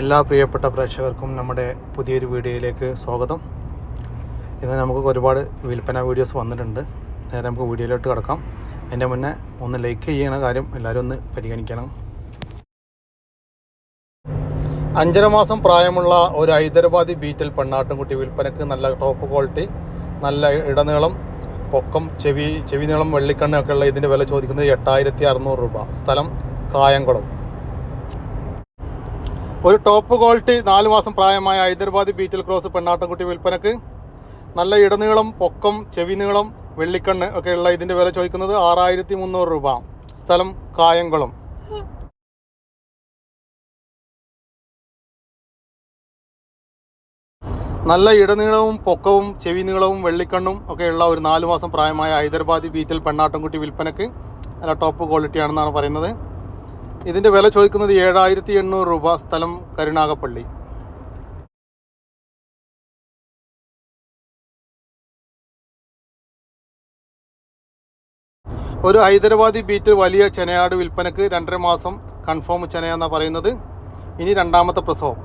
എല്ലാ പ്രിയപ്പെട്ട പ്രേക്ഷകർക്കും നമ്മുടെ പുതിയൊരു വീഡിയോയിലേക്ക് സ്വാഗതം. ഇന്ന് നമുക്ക് ഒരുപാട് വിൽപ്പന വീഡിയോസ് വന്നിട്ടുണ്ട്. നേരെ നമുക്ക് വീഡിയോയിലോട്ട് കിടക്കാം. അതിന്റെ മുന്നേ ഒന്ന് ലൈക്ക് ചെയ്യണ കാര്യം എല്ലാവരും ഒന്ന് പരിഗണിക്കണം. അഞ്ചര മാസം പ്രായമുള്ള ഒരു ഹൈദരാബാദി ബീറ്റൽ പെണ്ണാട്ടുംകുട്ടി വിൽപ്പനക്ക് നല്ല ടോപ്പ് ക്വാളിറ്റി നല്ല ഇടനീളം പൊക്കം ചെവി ചെവി നീളം വെള്ളിക്കണ്ണൊക്കെ ഉള്ള ഇതിന്റെ വില ചോദിക്കുന്നത് എട്ടായിരത്തി അറുന്നൂറ് രൂപ. സ്ഥലം കായംകുളം. ഒരു ടോപ്പ് ക്വാളിറ്റി നാല് മാസം പ്രായമായ ഹൈദരാബാദി ബീറ്റൽ ക്രോസ് പെണ്ണാട്ടൻകുട്ടി വിൽപ്പനക്ക്. നല്ല ഇടനീളം പൊക്കം ചെവി നീളം വെള്ളിക്കണ്ണ് ഒക്കെ ഉള്ള ഇതിന്റെ വില ചോദിക്കുന്നത് ആറായിരത്തി മുന്നൂറ് രൂപ. സ്ഥലം കായംകുളം. നല്ല ഇടനീളവും പൊക്കവും ചെവി നീളവും വെള്ളിക്കണ്ണും ഒക്കെയുള്ള ഒരു നാല് മാസം പ്രായമായ ഹൈദരാബാദി ബീറ്റൽ പെണ്ണാട്ടൻകുട്ടി വിൽപ്പനക്ക്. നല്ല ടോപ്പ് ക്വാളിറ്റിയാണെന്നാണ് പറയുന്നത്. ഇതിന്റെ വില ചോദിക്കുന്നത് ഏഴായിരത്തി എണ്ണൂറ് രൂപ. സ്ഥലം കരുണാകപ്പള്ളി ഒരു ഹൈദരാബാദി ബീറ്റ് വലിയ ചെനയാട് വിൽപ്പനക്ക് രണ്ടര മാസം കൺഫേം ചെനയെന്നാണ് പറയുന്നത്. ഇനി രണ്ടാമത്തെ പ്രസവം.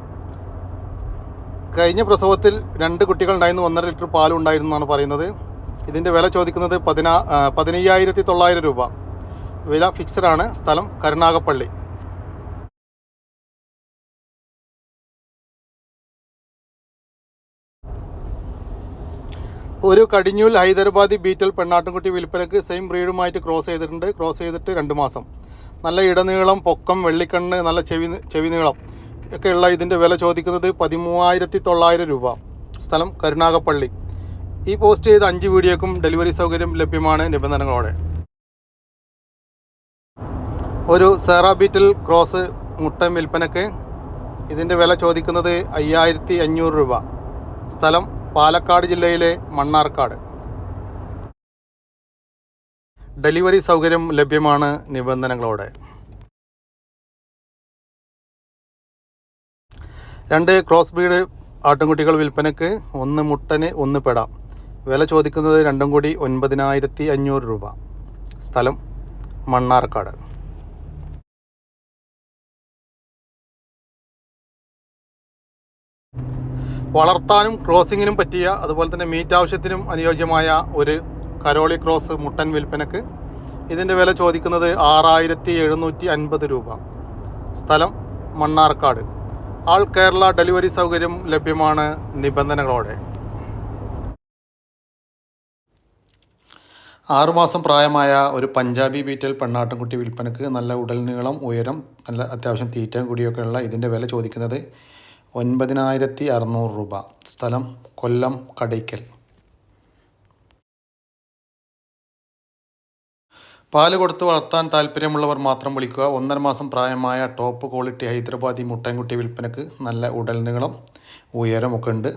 കഴിഞ്ഞ പ്രസവത്തിൽ രണ്ട് കുട്ടികൾ ഉണ്ടായിരുന്നു ഒന്നര ലിറ്റർ പാലും ഉണ്ടായിരുന്നു എന്നാണ് പറയുന്നത്. ഇതിന്റെ വില ചോദിക്കുന്നത് പതിനാ പതിനയ്യായിരത്തി തൊള്ളായിരം രൂപ. വില ഫിക്സഡ് ആണ് സ്ഥലം കരുണാകപ്പള്ളി ഒരു കടിഞ്ഞൂൽ ഹൈദരാബാദി ബീറ്റൽ പെണ്ണാട്ടുംകുട്ടി വിൽപ്പനക്ക് സെയിം ബ്രീഡുമായിട്ട് ക്രോസ് ചെയ്തിട്ടുണ്ട്. ക്രോസ് ചെയ്തിട്ട് രണ്ട് മാസം. നല്ല ഇടനീളം പൊക്കം വെള്ളിക്കണ്ണ് നല്ല ചെവി ചെവി നീളം ഒക്കെയുള്ള ഇതിന്റെ വില ചോദിക്കുന്നത് പതിമൂവായിരത്തി തൊള്ളായിരം രൂപ. സ്ഥലം കരുണാകപ്പള്ളി ഈ പോസ്റ്റ് ചെയ്ത അഞ്ച് വീഡിയോക്കും ഡെലിവറി സൗകര്യം ലഭ്യമാണ് നിബന്ധനകളോടെ. ഒരു സെറാബീറ്റിൽ ക്രോസ് മുട്ടൻ വിൽപ്പനക്ക് ഇതിന്റെ വില ചോദിക്കുന്നത് അയ്യായിരത്തി അഞ്ഞൂറ് രൂപ. സ്ഥലം പാലക്കാട് ജില്ലയിലെ മണ്ണാർക്കാട്. ഡെലിവറി സൗകര്യം ലഭ്യമാണ് നിബന്ധനകളോടെ. രണ്ട് ക്രോസ് ബീഡ് ആട്ടുംകുട്ടികൾ വിൽപ്പനക്ക് ഒന്ന് മുട്ടന് ഒന്ന് പെട. വില ചോദിക്കുന്നത് രണ്ടും കൂടി ഒൻപതിനായിരത്തി അഞ്ഞൂറ് രൂപ. സ്ഥലം മണ്ണാർക്കാട്. വളർത്താനും ക്രോസിങ്ങിനും പറ്റിയ അതുപോലെ തന്നെ മീറ്റ് ആവശ്യത്തിനും അനുയോജ്യമായ ഒരു കരോളി ക്രോസ് മുട്ടൻ വിൽപ്പനക്ക് ഇതിന്റെ വില ചോദിക്കുന്നത് ആറായിരത്തി എഴുന്നൂറ്റി അൻപത് രൂപ. സ്ഥലം മണ്ണാർക്കാട്. ആൾ കേരള ഡെലിവറി സൗകര്യം ലഭ്യമാണ് നിബന്ധനകളോടെ. ആറുമാസം പ്രായമായ ഒരു പഞ്ചാബി ബീറ്റൽ പെണ്ണാട്ടൻകുട്ടി വിൽപ്പനക്ക് നല്ല ഉടൽ നീളം ഉയരം നല്ല അത്യാവശ്യം തീറ്റയും കൂടിയൊക്കെയുള്ള ഇതിന്റെ വില ചോദിക്കുന്നത് ഒൻപതിനായിരത്തി അറുന്നൂറ് രൂപ. സ്ഥലം കൊല്ലം കടയ്ക്കൽ. പാൽ കൊടുത്ത് വളർത്താൻ താല്പര്യമുള്ളവർ മാത്രം വിളിക്കുക. ഒന്നര മാസം പ്രായമായ ടോപ്പ് ക്വാളിറ്റി ഹൈദരാബാദി മുട്ടൻകുട്ടി വിൽപ്പനക്ക് നല്ല ഉടൽ നീളം ഉയരമൊക്കെ ഉണ്ട്.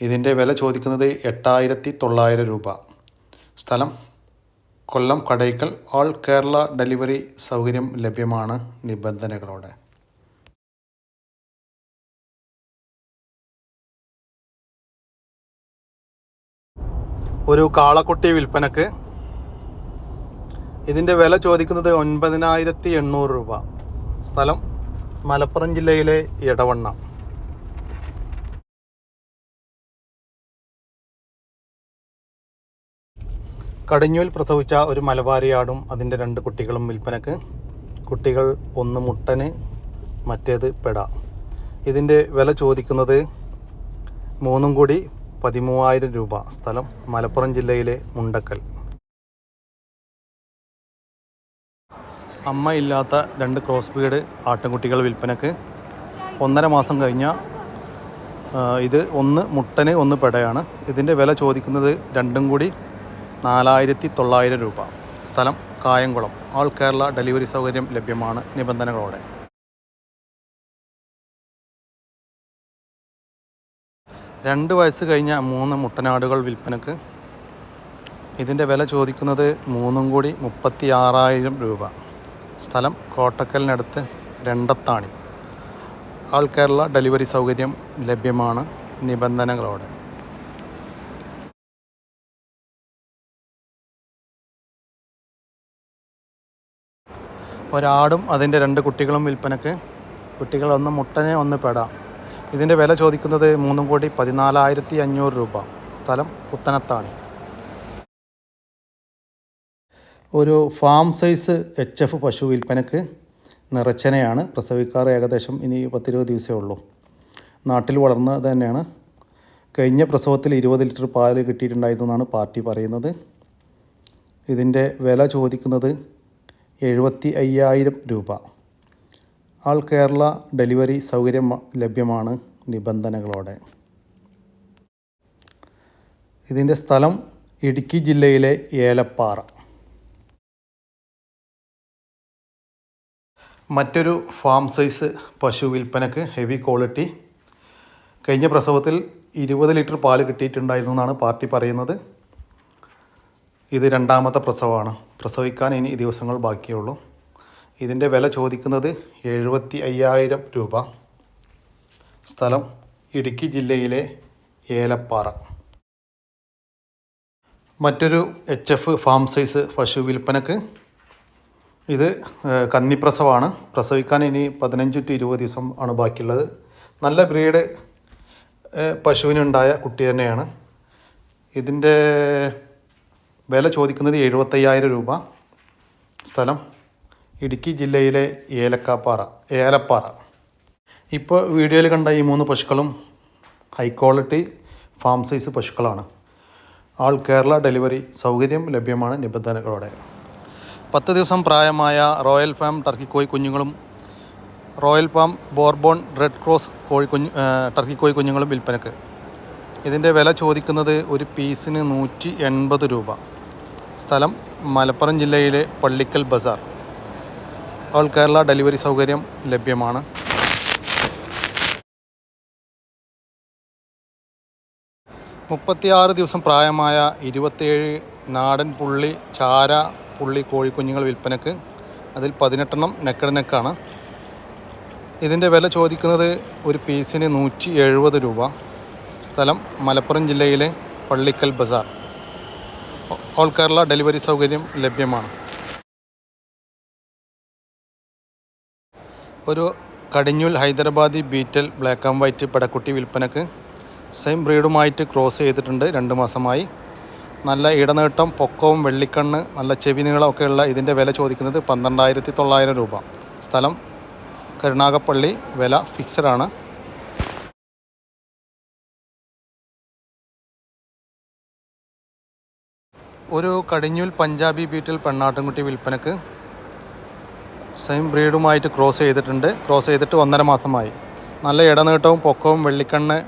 ഇതിന്റെ വില ചോദിക്കുന്നത് എട്ടായിരത്തി തൊള്ളായിരം രൂപ. സ്ഥലം കൊല്ലം കടയ്ക്കൽ. ഓൾ കേരള ഡെലിവറി സൗകര്യം ലഭ്യമാണ് നിബന്ധനകളോടെ. ഒരു കാളക്കുട്ടി വിൽപ്പനക്ക് ഇതിന്റെ വില ചോദിക്കുന്നത് ഒൻപതിനായിരത്തി എണ്ണൂറ് രൂപ. സ്ഥലം മലപ്പുറം ജില്ലയിലെ ഇടവണ്ണ കടിഞ്ഞൂൽ പ്രസവിച്ച ഒരു മലബാരിയാടും അതിന്റെ രണ്ട് കുട്ടികളും വിൽപ്പനക്ക്. കുട്ടികൾ ഒന്ന് മുട്ടന് മറ്റേത് പെട. ഇതിന്റെ വില ചോദിക്കുന്നത് മൂന്നും കൂടി പതിമൂവായിരം രൂപ. സ്ഥലം മലപ്പുറം ജില്ലയിലെ മുണ്ടക്കൽ. അമ്മ ഇല്ലാത്ത രണ്ട് ക്രോസ് ബീഡ് ആട്ടിൻകുട്ടികൾ വിൽപ്പനക്ക്. ഒന്നര മാസം കഴിഞ്ഞ ഇത് ഒന്ന് മുട്ടന് ഒന്ന് പെടയാണ്. ഇതിന്റെ വില ചോദിക്കുന്നത് രണ്ടും കൂടി നാലായിരത്തി തൊള്ളായിരം രൂപ. സ്ഥലം കായംകുളം. ഓൾ കേരള ഡെലിവറി സൗകര്യം ലഭ്യമാണ് നിബന്ധനകളോടെ. രണ്ട് വയസ്സ് കഴിഞ്ഞ മൂന്ന് മുട്ടനാടുകൾ വിൽപ്പനക്ക്. ഇതിന്റെ വില ചോദിക്കുന്നത് മൂന്നും കൂടി മുപ്പത്തി ആറായിരം രൂപ. സ്ഥലം കോട്ടക്കലിനടുത്ത് രണ്ടത്താണി. ആൾ കേരള ഡെലിവറി സൗകര്യം ലഭ്യമാണ് നിബന്ധനകളോടെ. ഒരാടും അതിന്റെ രണ്ട് കുട്ടികളും വിൽപ്പനക്ക്. കുട്ടികൾ ഒന്ന് മുട്ടന് ഒന്ന് പെട. ഇതിന്റെ വില ചോദിക്കുന്നത് മൂന്നും കോടി പതിനാലായിരത്തി അഞ്ഞൂറ് രൂപ. സ്ഥലം പുത്തനത്താണ്. ഒരു ഫാം സൈസ് എച്ച് എഫ് പശു വിൽപ്പനക്ക് നിറച്ചനയാണ് പ്രസവിക്കാറ് ഏകദേശം ഇനി പത്തിരുപത് ദിവസമേ ഉള്ളൂ. നാട്ടിൽ വളർന്നത് തന്നെയാണ്. കഴിഞ്ഞ പ്രസവത്തിൽ ഇരുപത് ലിറ്റർ പാൽ കിട്ടിയിട്ടുണ്ടായിരുന്നെന്നാണ് പാർട്ടി പറയുന്നത്. ഇതിന്റെ വില ചോദിക്കുന്നത് എഴുപത്തി അയ്യായിരം രൂപ. ആൾ കേരള ഡെലിവറി സൗകര്യം ലഭ്യമാണ് നിബന്ധനകളോടെ. ഇതിന്റെ സ്ഥലം ഇടുക്കി ജില്ലയിലെ ഏലപ്പാറ. മറ്റൊരു ഫാം സൈസ് പശു വിൽപ്പനക്ക് ഹെവി ക്വാളിറ്റി. കഴിഞ്ഞ പ്രസവത്തിൽ ഇരുപത് ലിറ്റർ പാൽ കിട്ടിയിട്ടുണ്ടായിരുന്നു എന്നാണ് പാർട്ടി പറയുന്നത്. ഇത് രണ്ടാമത്തെ പ്രസവമാണ്. പ്രസവിക്കാൻ ഇനി ദിവസങ്ങൾ ബാക്കിയുള്ളൂ. ഇതിന്റെ വില ചോദിക്കുന്നത് എഴുപത്തി അയ്യായിരം രൂപ. സ്ഥലം ഇടുക്കി ജില്ലയിലെ ഏലപ്പാറ. മറ്റൊരു എച്ച് എഫ് ഫാം സൈസ് പശു വിൽപ്പനക്ക് ഇത് കന്നിപ്രസവമാണ് പ്രസവിക്കാൻ ഇനി പതിനഞ്ച് ടു ഇരുപത് ദിവസം ആണ് ബാക്കിയുള്ളത്. നല്ല ബ്രീഡ് പശുവിനുണ്ടായ കുട്ടി തന്നെയാണ്. ഇതിന്റെ വില ചോദിക്കുന്നത് എഴുപത്തയ്യായിരം രൂപ. സ്ഥലം ഇടുക്കി ജില്ലയിലെ ഏലക്കാപ്പാറ ഏലപ്പാറ. ഇപ്പോൾ വീഡിയോയിൽ കണ്ട ഈ മൂന്ന് പശുക്കളും ഹൈ ക്വാളിറ്റി ഫാം സൈസ് പശുക്കളാണ്. ആൾ കേരള ഡെലിവറി സൗകര്യം ലഭ്യമാണ് നിബന്ധനകളോടെ. പത്ത് ദിവസം പ്രായമായ റോയൽ ഫാം ടർക്കി കോഴി കുഞ്ഞുങ്ങളും royal farm bourbon red cross കോഴി ടർക്കിക്കോയി കുഞ്ഞുങ്ങളും വിൽപ്പനക്ക്. ഇതിന്റെ വില ചോദിക്കുന്നത് ഒരു പീസിന് നൂറ്റി എൺപത് രൂപ. സ്ഥലം മലപ്പുറം ജില്ലയിലെ പള്ളിക്കൽ ബസാർ. ഓൾ കേരള ഡെലിവറി സൗകര്യം ലഭ്യമാണ്. മുപ്പത്തിയാറ് ദിവസം പ്രായമായ ഇരുപത്തിയേഴ് നാടൻ പുള്ളി ചാര പുള്ളി കോഴിക്കുഞ്ഞുങ്ങൾ വിൽപ്പനക്ക് അതിൽ പതിനെട്ടെണ്ണം നെക്കഡ് നെക്കാണ്. ഇതിന്റെ വില ചോദിക്കുന്നത് ഒരു പീസിന് നൂറ്റി എഴുപത് രൂപ. സ്ഥലം മലപ്പുറം ജില്ലയിലെ പള്ളിക്കൽ ബസാർ. ഓൾ കേരള ഡെലിവറി സൗകര്യം ലഭ്യമാണ്. ഒരു കടിഞ്ഞൂൽ Hyderabadi beetal black and white പടക്കുട്ടി വിൽപ്പനക്ക് സെയിം ബ്രീഡുമായിട്ട് ക്രോസ് ചെയ്തിട്ടുണ്ട് രണ്ട് മാസമായി. നല്ല ഇടനീട്ടം പൊക്കവും വെള്ളിക്കണ്ണ് നല്ല ചെവി നീളമൊക്കെയുള്ള ഇതിന്റെ വില ചോദിക്കുന്നത് പന്ത്രണ്ടായിരത്തി തൊള്ളായിരം രൂപ. സ്ഥലം കരുണാകപ്പള്ളി വില ഫിക്സഡാണ് ഒരു കടിഞ്ഞൂൽ പഞ്ചാബി ബീറ്റിൽ പെണ്ണാട്ടുംകുട്ടി വിൽപ്പനക്ക് സെയിം ബ്രീഡുമായിട്ട് ക്രോസ് ചെയ്തിട്ടുണ്ട്. ക്രോസ് ചെയ്തിട്ട് ഒന്നര മാസമായി. നല്ല ഇടനീട്ടവും പൊക്കവും വെള്ളിക്കണ്ണ്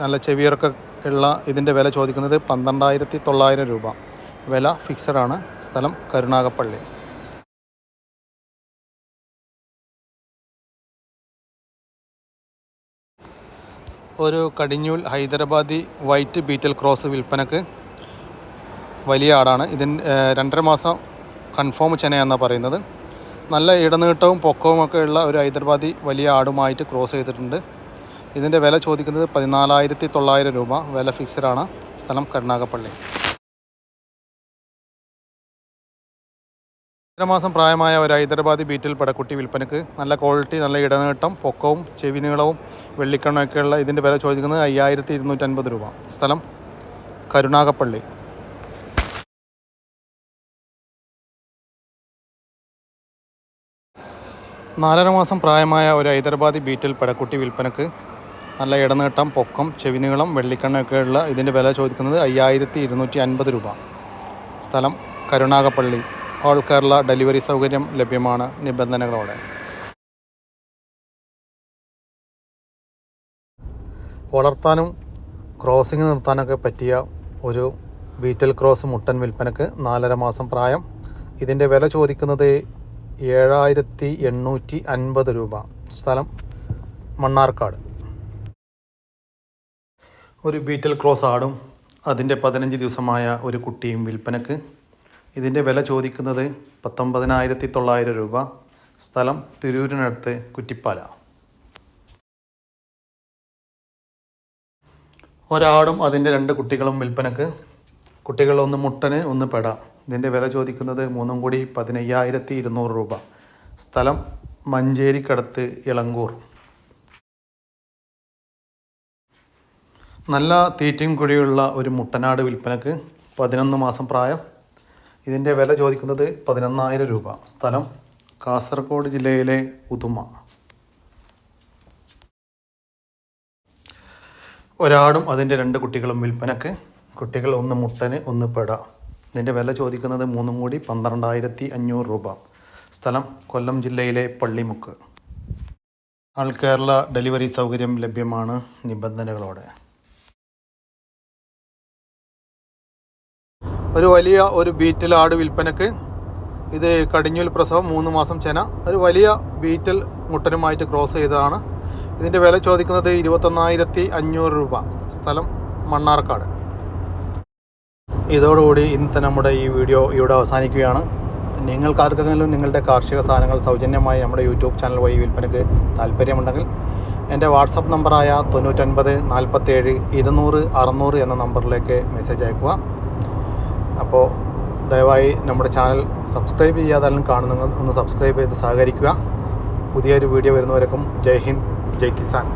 നല്ല ചെവിയറൊക്കെ ഉള്ള ഇതിന്റെ വില ചോദിക്കുന്നത് പന്ത്രണ്ടായിരത്തി തൊള്ളായിരം രൂപ. വില ഫിക്സഡാണ് സ്ഥലം കരുണാകപ്പള്ളി ഒരു കടിഞ്ഞൂൽ ഹൈദരാബാദി വൈറ്റ് ബീറ്റൽ ക്രോസ് വിൽപ്പനക്ക് വലിയ ആടാണ്. ഇതിന് രണ്ടര മാസം കൺഫേം ചെനയാണെന്നാണ് പറയുന്നത്. നല്ല ഇടനീട്ടവും പൊക്കവും ഒക്കെ ഉള്ള ഒരു ഹൈദരാബാദി വലിയ ആടുമായിട്ട് ക്രോസ് ചെയ്തിട്ടുണ്ട്. ഇതിന്റെ വില ചോദിക്കുന്നത് പതിനാലായിരത്തി തൊള്ളായിരം രൂപ. വില ഫിക്സഡാണ് സ്ഥലം കരുണാകപ്പള്ളി രണ്ടര മാസം പ്രായമായ ഒരു ഹൈദരാബാദി ബീറ്റിൽ പടക്കുട്ടി വിൽപ്പനക്ക് നല്ല ക്വാളിറ്റി നല്ല ഇടനീട്ടം പൊക്കവും ചെവി നീളവും വെള്ളിക്കണ്ണൊക്കെയുള്ള ഇതിന്റെ വില ചോദിക്കുന്നത് അയ്യായിരത്തി ഇരുന്നൂറ്റൻപത് രൂപ. സ്ഥലം കരുണാകപ്പള്ളി നാലര മാസം പ്രായമായ ഒരു ഹൈദരാബാദി ബീറ്റിൽ പടക്കുട്ടി വിൽപ്പനക്ക് നല്ല ഇടനീട്ടം പൊക്കം ചെവിനീളം വെള്ളിക്കണ്ണൊക്കെയുള്ള ഇതിന്റെ വില ചോദിക്കുന്നത് അയ്യായിരത്തി ഇരുന്നൂറ്റി അൻപത് രൂപ. സ്ഥലം കരുണാകപ്പള്ളി ഓൾ കേരള ഡെലിവറി സൗകര്യം ലഭ്യമാണ് നിബന്ധനകളോടെ. വളർത്താനും ക്രോസിങ് നിർത്താനൊക്കെ പറ്റിയ ഒരു ബീറ്റൽ ക്രോസ് മുട്ടൻ വിൽപ്പനക്ക് നാലര മാസം പ്രായം. ഇതിന്റെ വില ചോദിക്കുന്നത് ഏഴായിരത്തി എണ്ണൂറ്റി അൻപത് രൂപ. സ്ഥലം മണ്ണാർക്കാട്. ഒരു ബീറ്റൽ ക്രോസ് ആടും. അതിന്റെ പതിനഞ്ച് ദിവസമായ ഒരു കുട്ടിയും വിൽപ്പനക്ക്. ഇതിന്റെ വില ചോദിക്കുന്നത് പത്തൊമ്പതിനായിരത്തി തൊള്ളായിരം രൂപ. സ്ഥലം തിരൂരിനടുത്ത് കുറ്റിപ്പാല. ഒരാടും അതിന്റെ രണ്ട് കുട്ടികളും വിൽപ്പനക്ക്. കുട്ടികളൊന്ന് മുട്ടന് ഒന്ന് പെട. ഇതിന്റെ വില ചോദിക്കുന്നത് മൂന്നും കൂടി പതിനയ്യായിരത്തി ഇരുന്നൂറ് രൂപ. സ്ഥലം മഞ്ചേരിക്കടത്ത് ഇളങ്കൂർ. നല്ല തീറ്റയും കുഴിയുള്ള ഒരു മുട്ടനാട് വിൽപ്പനക്ക് പതിനൊന്ന് മാസം പ്രായം. ഇതിന്റെ വില ചോദിക്കുന്നത് പതിനൊന്നായിരം രൂപ. സ്ഥലം കാസർഗോഡ് ജില്ലയിലെ ഉദുമ. ഒരാടും അതിന്റെ രണ്ട് കുട്ടികളും വിൽപ്പനക്ക്. കുട്ടികൾ ഒന്ന് മുട്ടന് ഒന്ന് പെട. ഇതിന്റെ വില ചോദിക്കുന്നത് മൂന്നും കൂടി പന്ത്രണ്ടായിരത്തി അഞ്ഞൂറ് രൂപ. സ്ഥലം കൊല്ലം ജില്ലയിലെ പള്ളിമുക്ക്. ആൾ കേരള ഡെലിവറി സൗകര്യം ലഭ്യമാണ് നിബന്ധനകളോടെ. ഒരു വലിയ ഒരു ബീറ്റൽ ആട് വിൽപ്പനക്ക് ഇത് കടിഞ്ഞൂൽ പ്രസവം മൂന്ന് മാസം ചെന. ഒരു വലിയ ബീറ്റൽ മുട്ടനുമായിട്ട് ക്രോസ് ചെയ്തതാണ്. ഇതിന്റെ വില ചോദിക്കുന്നത് ഇരുപത്തൊന്നായിരത്തി അഞ്ഞൂറ് രൂപ. സ്ഥലം മണ്ണാർക്കാട്. ഇതോടുകൂടി ഇന്നത്തെ നമ്മുടെ ഈ വീഡിയോ ഇവിടെ അവസാനിക്കുകയാണ്. നിങ്ങൾക്കാർക്കെങ്കിലും നിങ്ങളുടെ കാർഷിക സാധനങ്ങൾ സൗജന്യമായി നമ്മുടെ യൂട്യൂബ് ചാനൽ വഴി വിൽപ്പനയ്ക്ക് താല്പര്യമുണ്ടെങ്കിൽ എന്റെ വാട്സപ്പ് നമ്പറായ തൊണ്ണൂറ്റൊൻപത് നാൽപ്പത്തേഴ് ഇരുന്നൂറ് അറുന്നൂറ് എന്ന നമ്പറിലേക്ക് മെസ്സേജ് അയക്കുക. അപ്പോൾ ദയവായി നമ്മുടെ ചാനൽ സബ്സ്ക്രൈബ് ചെയ്യാതാലും കാണുന്ന ഒന്ന് സബ്സ്ക്രൈബ് ചെയ്ത് സഹകരിക്കുക. പുതിയൊരു വീഡിയോ വരുന്നവരേക്കും ജയ് ഹിന്ദ് ജയ് കിസാൻ.